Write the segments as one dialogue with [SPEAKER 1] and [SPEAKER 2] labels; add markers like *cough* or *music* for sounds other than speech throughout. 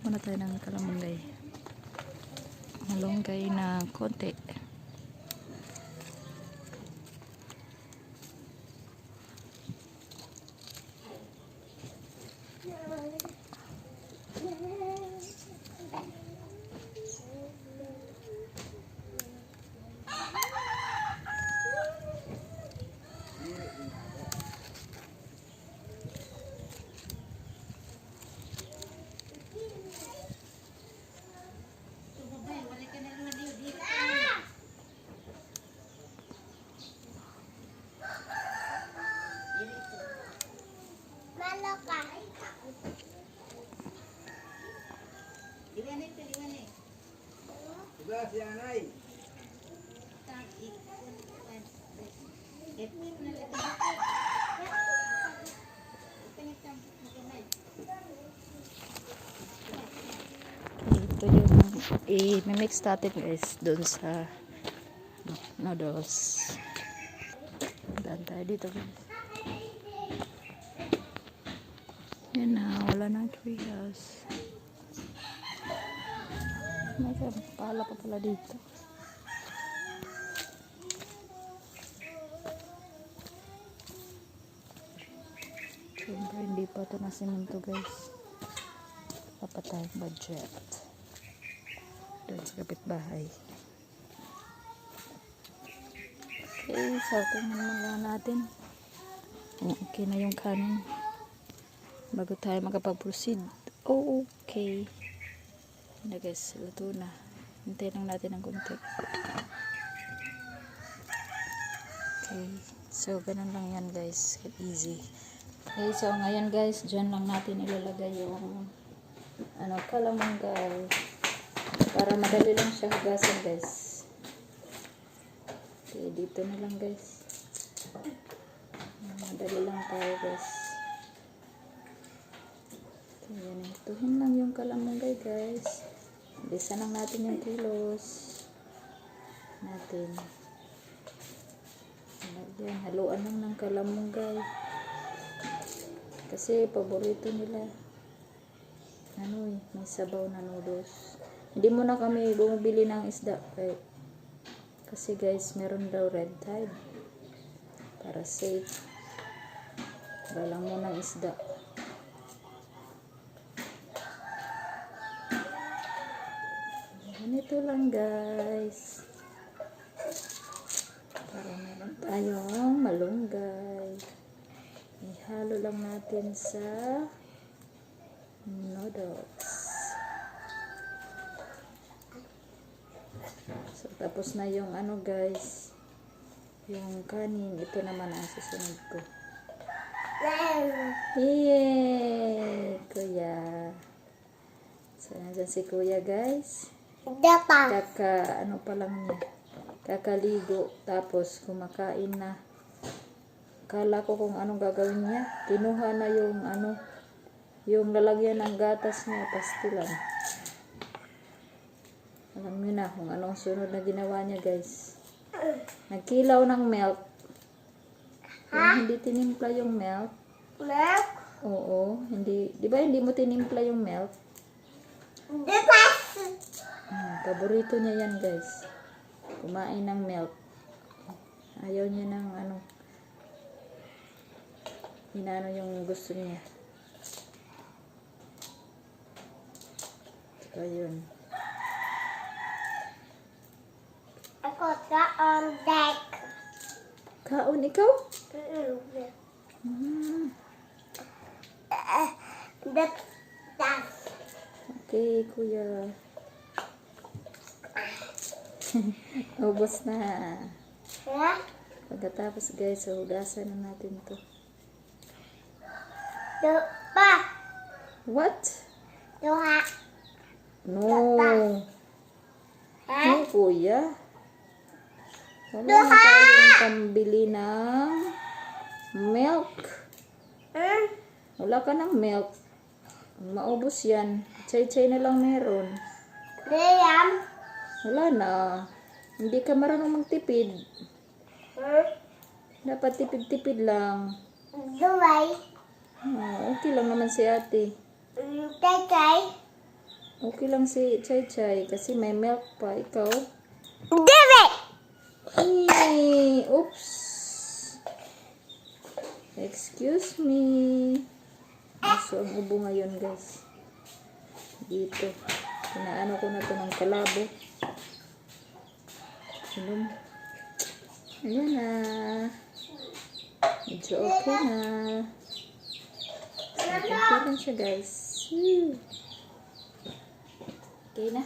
[SPEAKER 1] Muna tayo ng kalamanggay. Malunggay na konti.
[SPEAKER 2] Maloka.
[SPEAKER 3] Sudah si Anay.
[SPEAKER 1] Ito yung i-mix natin guys dun sa noodles. Daan tayo dito guys. Yan na, wala na treehouse. May pala pa pala dito. Siyempre, hindi pa ito na simento guys. Papatay budget. Doon sa kapitbahay. Okay, so tingnan mo lang natin. Okay na yung kanin. Bago tayo makapag-proceed. Oh, okay. Na guys, luto na. Hintayin lang natin ng konti. Okay. So, ganun lang yan guys. Easy. Okay, so ngayon guys, dyan lang natin ilalagay yung ano, kalamanggay. Para madali lang siya hugasan guys. Okay, dito na lang guys. Madali lang tayo guys. Okay, yan. Ituhin lang yung kalamanggay guys. Bisa lang natin yung kilos. Natin. Yan, haluan lang ng kalamanggay. Kasi paborito nila. Ano eh, may sabaw na noodles. Hindi muna kami bumibili ng isda. Kay, kasi guys, meron daw red tide. Para safe. Wala lang muna isda. Ganito lang guys. Para meron tayong malunggay. Ihalo lang natin sa noodles. So, tapos na yung ano guys, yung kanin. Ito naman ang susunod ko. Yay! Kuya. So, nandyan si kuya guys.
[SPEAKER 2] Dapa.
[SPEAKER 1] Kaka, ano pa lang niya. Kakaligo. Tapos, kumakain na. Kala ko kung anong gagawin niya. Kinuha na yung ano, yung lalagyan ng gatas niya. Pastilan. Alam niyo na kung anong sunod na ginawa niya guys. Nagkilaw ng milk. Yung hindi tinimpla yung milk.
[SPEAKER 2] Milk.
[SPEAKER 1] Oo, hindi. Di ba hindi mo tinimpla yung milk? Hmm, paborito niya yan guys. Kumain ng milk. Ayaw niya ng ano. Inano yung gusto niya. So, yun.
[SPEAKER 2] Ako sa on deck.
[SPEAKER 1] Kaon ikaw?
[SPEAKER 2] Mm.
[SPEAKER 1] Hmm.
[SPEAKER 2] Dap. Das.
[SPEAKER 1] Okay, kuya. *laughs* Ubos na. Pagkatapos guys, hugasan na natin to.
[SPEAKER 2] Dapa.
[SPEAKER 1] What?
[SPEAKER 2] Duha.
[SPEAKER 1] No. No, kuya. Wala na tayong pambili ng milk.
[SPEAKER 2] Hmm?
[SPEAKER 1] Wala ka ng milk. Maubos yan. Chay-chay na lang meron.
[SPEAKER 2] Liam.
[SPEAKER 1] Wala na. Hindi ka marunong magtipid.
[SPEAKER 2] Hmm?
[SPEAKER 1] Dapat tipid-tipid lang.
[SPEAKER 2] Duway.
[SPEAKER 1] Oh, okay lang naman si ate.
[SPEAKER 2] Hmm, Tekay.
[SPEAKER 1] Okay lang si Chay Chay kasi may milk pa. Ikaw?
[SPEAKER 2] Dili!
[SPEAKER 1] Ay, oops. Excuse me. Aso ang ubo ngayon, guys. Dito. Pinaano ko na to ng kalabo. Inom. Ayan na. Medyo okay na. Okay lang siya, guys. Okay na.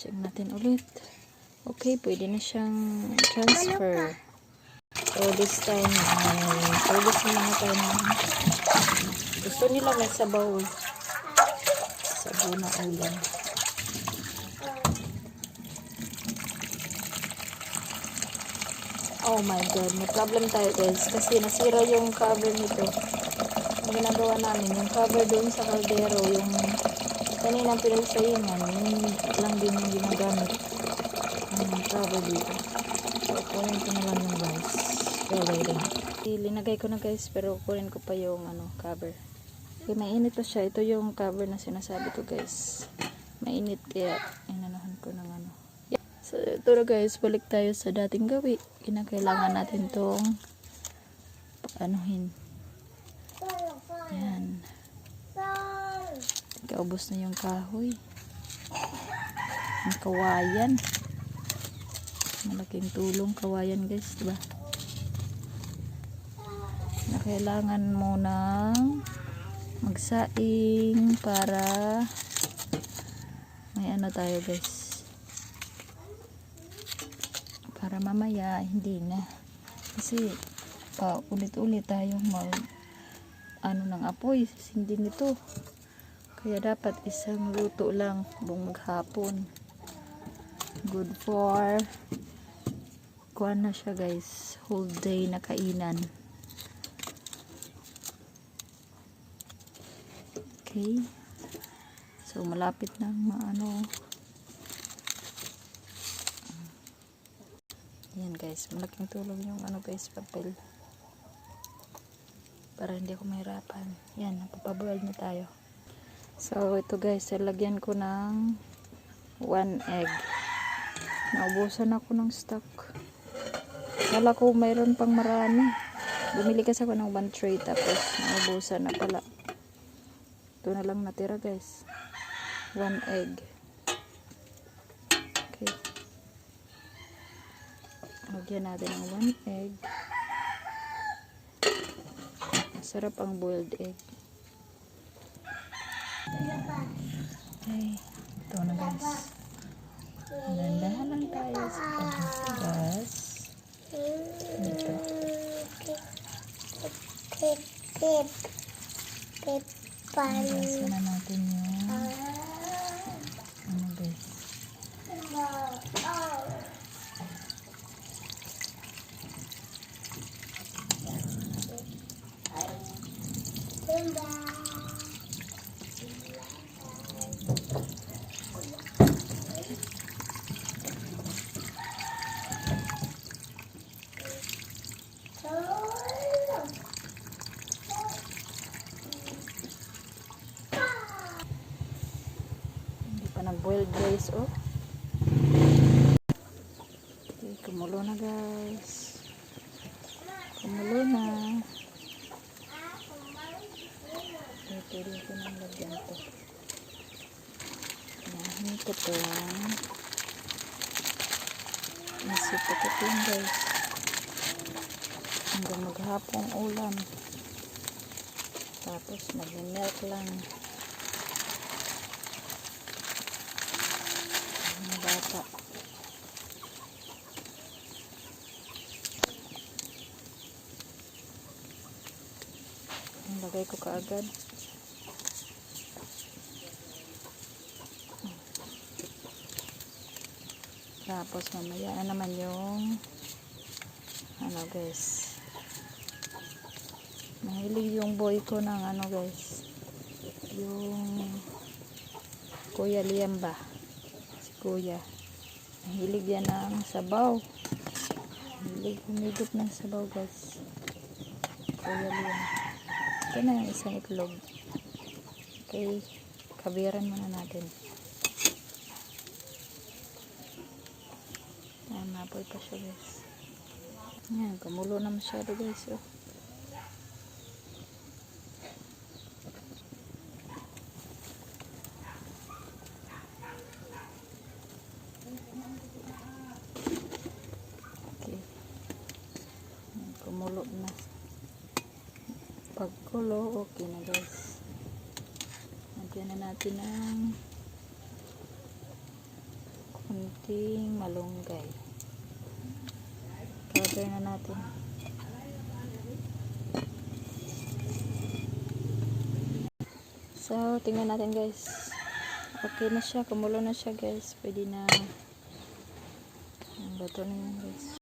[SPEAKER 1] Check natin ulit. Okay, pwede na siyang transfer. So, this time, ay, service na lang tayo ng gusto nila may sabaw. Sabaw na ulam. Oh my God, may problem tayo guys. Kasi nasira yung cover nito. Ang ginagawa namin, yung cover doon sa kaldero, yung kanina pinagsaingan, yun lang din yung ginagamit. Ang cover dito. So, kunin ko na lang yung guys. Lagay din. Linagay ko na guys, pero kunin ko pa yung ano, cover. Okay, mainit pa siya. Ito yung cover na sinasabi ko guys. Mainit kaya inanahan ko ng ano. Yeah. So, ito na guys, balik tayo sa dating gawi. Kinakailangan natin tong anuhin. Yan. Kaubos na yung kahoy. Ang kawayan. Malaking tulong kawayan guys, diba? Na kailangan mo ng magsaing para may ano tayo guys. Para mamaya hindi na. Kasi pa ulit-ulit tayo mag ano ng apoy, hindi nito. Kaya dapat isang luto lang buong maghapon. Good for kuha na siya guys. Whole day na kainan. Okay. So malapit na maano. Yan guys, malaking tulong yung ano guys, papel. Para hindi ako mahirapan. Yan, napapaboil na tayo. So, ito guys, lagyan ko ng one egg. Naubusan ako ng stock. Kala ko mayroon pang marami. Bumili kasi ako ng one tray tapos naubusan na pala. Ito na lang natira guys. One egg. Okay. Lagyan natin ng one egg. Masarap ang boiled egg. Okay. Ito na guys. Dandahan lang tayo sa pagkakas. Dito.
[SPEAKER 2] Tip, tip. Tip,
[SPEAKER 1] Gasa na natin yung ano guys. Hindi pa nag-boiled guys, oh. Okay, kumulo na guys. Kumulo na. Okay, pwede ko nang lagyan to. Nahin ko to lang. Nasipot ito yun guys. Hanggang maghapong ulam. Tapos mag-milk lang. Mga bata. Lagay ko kaagad. Tapos mamaya na naman yung ano guys. Mahilig yung boy ko ng ano guys. Yung Kuya Liam ba? Si Kuya. Mahilig yan ng sabaw. Mahilig humigop ng sabaw guys. Kuya Liam. Ito na yung isang itlog. Okay. Kabiran muna natin. Ayan, napoy pa siya guys. Ayan, kamulo na masyado guys. Oh. Okay. Ayan, Kumulo na. Pagkulo, okay na guys. Lagyan na natin ng kunting malunggay. Cover na natin. So, tingnan natin guys. Okay na siya. Kumulo na siya guys. Pwede na. Ang bato na yun guys.